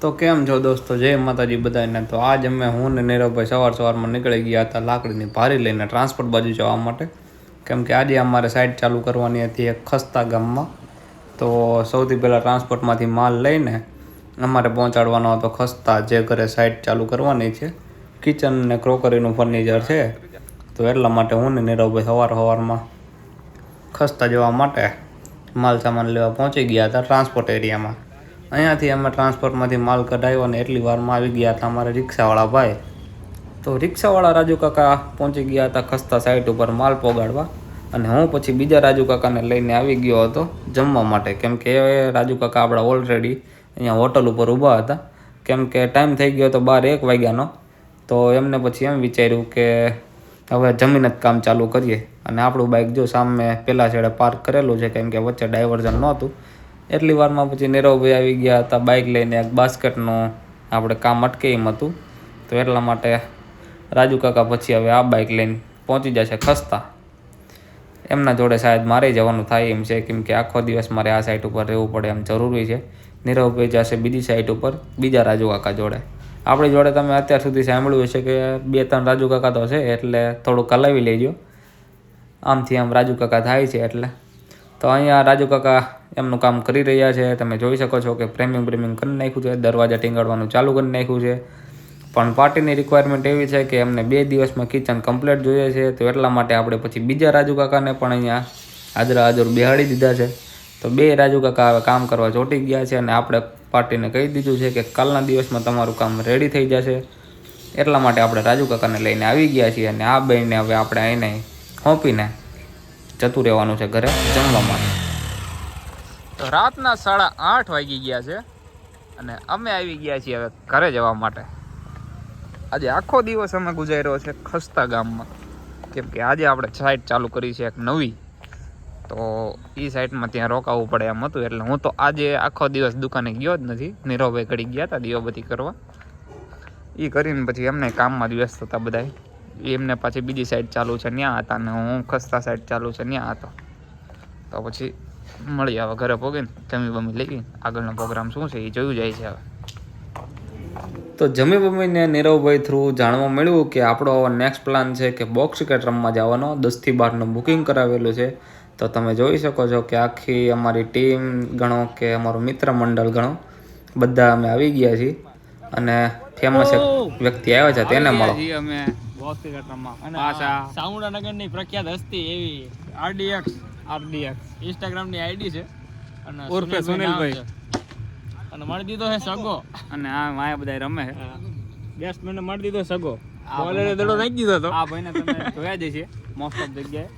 તો કેમ છો દોસ્તો? જય માતાજી બધાને. તો આજ અમે હું ને નીરવભાઈ સવાર સવારમાં નીકળી ગયા હતા લાકડીની ભારી લઈને ટ્રાન્સપોર્ટ બાજુ જવા માટે. કેમ કે આજે અમારે સાઇટ ચાલુ કરવાની હતી એક ખસ્તા ગામમાં. તો સૌથી પહેલાં ટ્રાન્સપોર્ટમાંથી માલ લઈને અમારે પહોંચાડવાનો હતો ખસ્તા, જે ઘરે સાઇટ ચાલુ કરવાની છે. કિચન ને ક્રોકરીનું ફર્નિચર છે. તો એટલા માટે હું ને નીરવભાઈ સવાર સવારમાં ખસ્તા જવા માટે માલ સામાન લેવા પહોંચી ગયા હતા ટ્રાન્સપોર્ટ એરિયામાં. અહીંયાથી અમે ટ્રાન્સપોર્ટમાંથી માલ કઢાવ્યો અને એટલી વારમાં આવી ગયા હતા અમારા રિક્ષાવાળા ભાઈ. તો રિક્ષાવાળા રાજુ કાકા પહોંચી ગયા હતા ખસ્તા સાઈડ ઉપર માલ પોગાડવા. અને હું પછી બીજા રાજુ કાકાને લઈને આવી ગયો હતો જમવા માટે. કેમ કે રાજુ કાકા આપણા ઓલરેડી અહીંયા હોટલ ઉપર ઊભા હતા. કેમ કે ટાઈમ થઈ ગયો તો બાર એક વાગ્યાનો. તો એમને પછી એમ વિચાર્યું કે હવે જમીન જ કામ ચાલુ કરીએ. અને આપણું બાઇક જો સામે પહેલાં છેડે પાર્ક કરેલું છે, કેમ કે વચ્ચે ડાયવર્ઝન નહોતું. એટલી વારમાં પછી નીરવભાઈ આવી ગયા હતા બાઇક લઈને એક બાસ્કેટનું આપણે કામ અટકે એમ હતું. તો એટલા માટે રાજુ કાકા પછી હવે આ બાઇક લઈને પહોંચી જશે ખસ્તા. એમના જોડે શાયદ મારે જવાનું થાય એમ છે, કેમ કે આખો દિવસ મારે આ સાઈડ ઉપર રહેવું પડે એમ જરૂરી છે. નીરવભાઈ જશે બીજી સાઈડ ઉપર, બીજા રાજુ કાકા જોડે. આપણી જોડે તમે અત્યાર સુધી સાંભળ્યું હશે કે બે ત્રણ રાજુ કાકા તો છે, એટલે થોડુંક હલાવી લેજો. આમથી આમ રાજુ કાકા થાય છે, એટલે તો અહીંયા રાજુ કાકા એમનું કામ કરી રહ્યા છે. તમે જોઈ શકો છો કે ફ્રેમિંગ બ્રેમિંગ કરી નાખ્યું છે. દરવાજા ટીંગાડવાનું ચાલુ કરી નાખ્યું છે. પણ પાર્ટીની રિક્વાયરમેન્ટ એવી છે કે એમને બે દિવસમાં કિચન કમ્પ્લીટ જોઈએ છે. તો એટલા માટે આપણે પછી બીજા રાજુ કાકાને પણ અહીંયા હાજરા હાજર બેહાડી દીધા છે. તો બે રાજુ કાકા હવે કામ કરવા ચોંટી ગયા છે અને આપણે પાર્ટીને કહી દીધું છે કે કાલના દિવસમાં તમારું કામ રેડી થઈ જશે. એટલા માટે આપણે રાજુ કાકાને લઈને આવી ગયા છીએ અને આ બેનને હવે આપણે અહીંને સોંપીને જતું રહેવાનું છે ઘરે જમવા માટે રાતના સાડા આઠ વાગી ગયા છે અને અમે આવી ગયા છીએ હવે ઘરે જવા માટે. આજે આખો દિવસ અમે ગુજાર્યો છે ખસ્તા ગામમાં. કેમ કે આજે આપણે સાઇટ ચાલુ કરી છે એક નવી. તો એ સાઇટમાં ત્યાં રોકાવું પડે એમ હતું, એટલે હું તો આજે આખો દિવસ દુકાને ગયો જ નથી. નીરવભાઈ ઘડી ગયા હતા દીવાબત્તી કરવા. એ કરીને પછી એમને કામમાં જ વ્યસ્ત હતા બધા એમને પાછી બીજી સાઈડ ચાલુ છે. ત્યાં હતા ને હું ખસ્તા સાઈડ ચાલુ છે. ત્યાં હતો. તો પછી મળી આવે ઘરે પોગીને જમી બમી લઈ આગળનો પ્રોગ્રામ શું છે એ જોયું જાય છે હવે. તો જમી બમીને નીરવભાઈ થ્રુ જાણવા મળ્યું કે આપણો નેક્સ્ટ પ્લાન છે કે બોક્સ ક્રિકેટ રમવા જવાનો. દસથી બારનું બુકિંગ કરાવેલું છે. તો તમે જોઈ શકો છો કે આખી અમારી ટીમ ગણો કે અમારું મિત્ર મંડળ ગણો બધા અમે આવી ગયા છીએ. અને ફેમસ એક વ્યક્તિ આવ્યા છે તેને મળો. અમે બોક્સ ક્રિકેટમાં પાછા. પ્રખ્યાત હસ્તી એવી આરડીએક્સ. આરડીએક્સ. ઇન્સ્ટાગ્રામની આઈડી છે. અને ઉર્ફે સુનિલભાઈ. અને મારી દીધો છે સગો. અને આ માયા બધા રમે છે. બેસ્ટ મને મળી દીધો સગો. બોલરે દડો નાખી દીધો તો. આ ભાઈને તમે જોયા જ છે મોસ્ટ ઓફ જગ્યાએ.